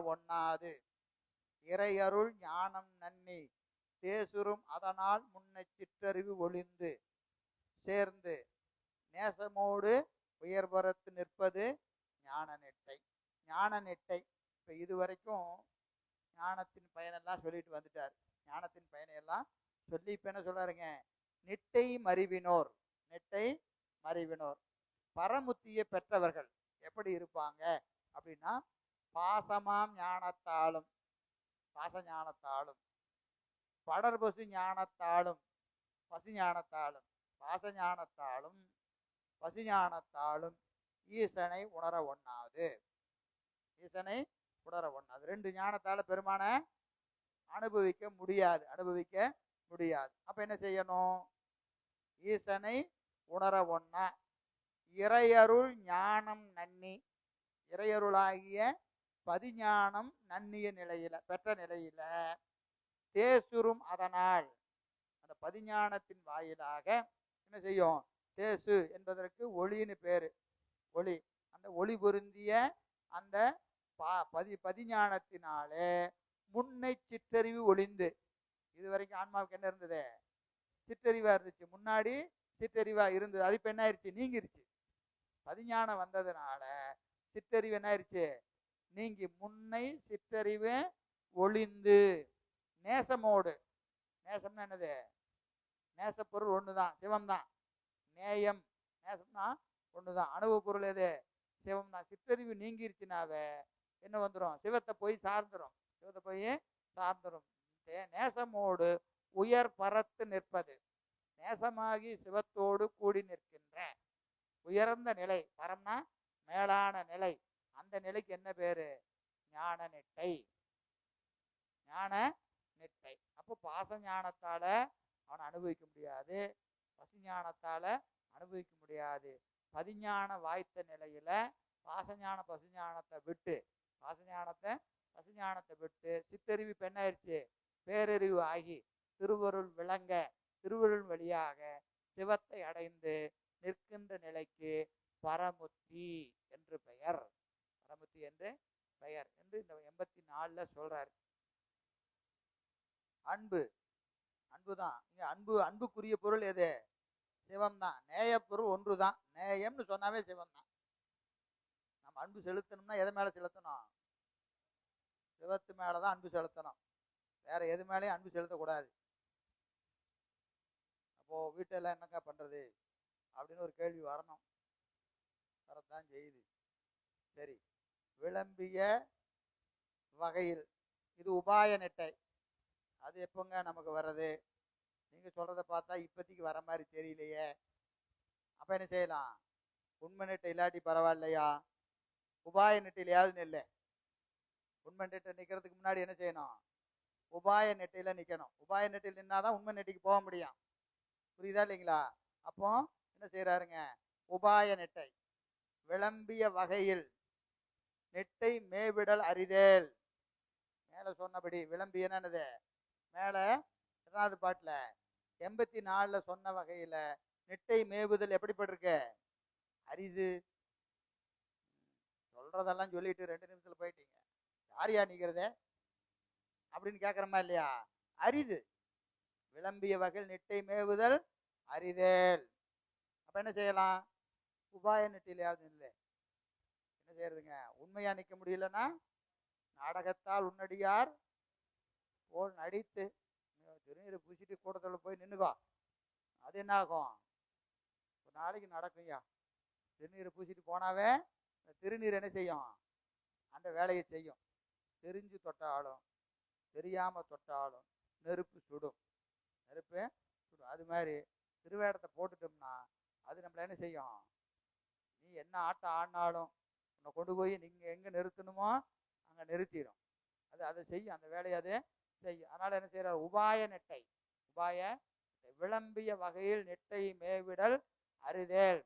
ஒண்ணாது. இறையருள் ஞானம் நன்னி. தேசுரும் அதனால் முன்ன சிற்றறிவு ஒளிந்து. சேர்ந்து நேசமோடு உயர்பரத்து நிற்பது ஞான நெட்டை. ஞான நெட்டை. இப்போ இதுவரைக்கும் ஞானத்தின் பயனெல்லாம் சொல்லிட்டு வந்துட்டார். ஞானத்தின் பயனையெல்லாம் சொல்லி இப்போ என்ன சொல்றாருங்க? நெட்டை மறிவினோர். நெட்டை மறிவினோர். பரமுத்தியை பெற்றவர்கள் எப்படி இருப்பாங்க? அப்படின்னா பாசமாம் ஞானத்தாலும். பாச ஞானத்தாலும். படர்பசு ஞானத்தாலும். பசு ஞானத்தாலும். பாச ஞானத்தாலும். பசு ஞானத்தாலும். ஈசனை உணர ஒண்ணாது ஈசனை உணர ஒண்ணாது ரெண்டு ஞானத்தால பெருமான அனுபவிக்க முடியாது. அனுபவிக்க முடியாது. அப்ப என்ன செய்யணும்? ஈசனை உணர ஒண்ணா. இறையருள் ஞானம் நன்னி. இறையருளாகிய பதிஞானம் நன்னிய நிலையில பெற்ற நிலையில தேசுரும் அதனால். அந்த பதிஞானத்தின் வாயிலாக என்ன செய்யும்? தேசு என்பதற்கு ஒளின்னு பேரு. ஒளி. அந்த ஒளி பொருந்திய அந்த பா பதி பதிஞானத்தினாலே முன்னை சிற்றறிவு ஒளிந்து. இது வரைக்கும் ஆன்மாவுக்கு என்ன இருந்தது? சிற்றறிவா இருந்துச்சு. முன்னாடி சிற்றறிவா இருந்தது. அது இப்ப என்ன ஆயிடுச்சு நீங்கிருச்சு. பதிஞானம் வந்ததுனால சிற்றறிவு என்ன ஆயிடுச்சு நீங்கி முன்னை சிற்றறிவு ஒளிந்து. நேசமோடு. நேசம்னா என்னது? நேசப்பொருள் ஒண்ணுதான் சிவம்தான். நேயம் நேசம்னா ஒண்ணுதான். அணுவு பொருள் எது? சிவம் தான் சிற்றறிவு நீங்கிருச்சுனாவே என்ன வந்துடும் சிவத்தை போய் சார்ந்துடும் சிவத்தை போய் சார்ந்துடும் நேசமோடு உயர் பரத்து நிற்பது. நேசமாகி சிவத்தோடு கூடி நிற்கின்ற. உயர்ந்த நிலை. பரம்னா மேலான நிலை. அந்த நிலைக்கு என்ன பேரு? ஞான நெட்டை. ஞான நெட்டை. அப்போ பாச ஞானத்தால அவனை அனுபவிக்க முடியாது. பசு ஞானத்தால அனுபவிக்க முடியாது. பதிஞான வாய்த்த நிலையில பாசஞான பசுஞானத்தை விட்டு பாசஞானத்தை பசுஞானத்தை விட்டு சித்தறிவு பெண்ணாயிருச்சு பேரறிவு ஆகி திருவருள் விளங்க திருவருள் வழியாக சிவத்தை அடைந்து நிற்கின்ற நிலைக்கு பரமுத்தி என்று பெயர். பரமுத்தி என்று பெயர் என்று இந்த எண்பத்தி நாலுல சொல்றாரு. அன்பு. அன்பு தான் இங்கே அன்பு அன்புக்குரிய பொருள் எது? சிவம் தான் நேய பொருள் ஒன்றுதான். நேயம்னு சொன்னாவே சிவம் தான் நம்ம அன்பு செலுத்தணும்னா எதை மேலே செலுத்தணும்? சிவத்து மேலதான் அன்பு செலுத்தணும். வேற எது மேலேயும் அன்பு செலுத்தக்கூடாது. அப்போ வீட்டெல்லாம் என்னக்கா பண்றது? அப்படின்னு ஒரு கேள்வி வரணும். வரத்தான் செய்யுது. சரி. விளம்பிய வகையில். இது உபாய நெட்டை. அது எப்போங்க நமக்கு வர்றது? நீங்கள் சொல்கிறத பார்த்தா இப்போதைக்கு வர மாதிரி தெரியலையே. அப்போ என்ன செய்யலாம்? உண்மை நெட்டை இல்லாட்டி பரவாயில்லையா? உபாய நெட்டையிலையாவது நெல்லு. உண்மை நெட்டை நிற்கிறதுக்கு முன்னாடி என்ன செய்யணும்? உபாய நெட்டையில் நிற்கணும் உபாய நெட்டையில் நின்னாதான் உண்மை நெட்டைக்கு போக முடியும். புரியுதா இல்லைங்களா? அப்போ என்ன செய்கிறாருங்க உபாய நெட்டை. விளம்பிய வகையில் நெட்டை மேவிடல் அறிதேல் மேல சொன்னபடி விளம்பி என்னது மேல எதாவது பாட்டுல எண்பத்தி நாலுல சொன்ன வகையில நெட்டை மேவுதல் எப்படிப்பட்டிருக்கு அரிது. சொல்றதெல்லாம் சொல்லிட்டு ரெண்டு நிமிஷத்துல போயிட்டீங்க. யாரியா நிற்கிறதே அப்படின்னு கேட்குறமா இல்லையா? அரிது. விளம்பிய வகையில் நெட்டை மேவுதல் அரிதேல். அப்ப என்ன செய்யலாம்? உபாய நெட்டிலையாவது இல்லை என்ன செய்யறதுங்க உண்மையா நிக்க முடியலன்னா நாடகத்தால் உன்னடியார் போல் நடித்து திருநீரை பூசிட்டு கூட்டத்தில் போய் நின்றுக்கோ அது என்ன ஆகும்? ஒரு நாளைக்கு நடக்கும்யா? திருநீரை பூசிட்டு போனாவே இந்த திருநீர் என்ன செய்யும்? அந்த வேலையை செய்யும். தெரிஞ்சு தொட்டாலும் தெரியாம தொட்டாலும் நெருப்பு சுடும். நெருப்பு சுடும். அது மாதிரி திருவேடத்தை போட்டுட்டோம்னா அது நம்மள என்ன செய்யும்? நீ என்ன ஆட்டம் ஆடினாலும் உன்னை கொண்டு போய் நீங்கள் எங்கே நிறுத்தணுமோ அங்கே நிறுத்திடும் அது அதை செய்யும் அந்த வேலையை அது செய்யும் அதனால் என்ன செய்கிறார் உபாய நெட்டை. உபாய விளம்பிய வகையில் நெட்டை மேவிடல் அரிதேல்.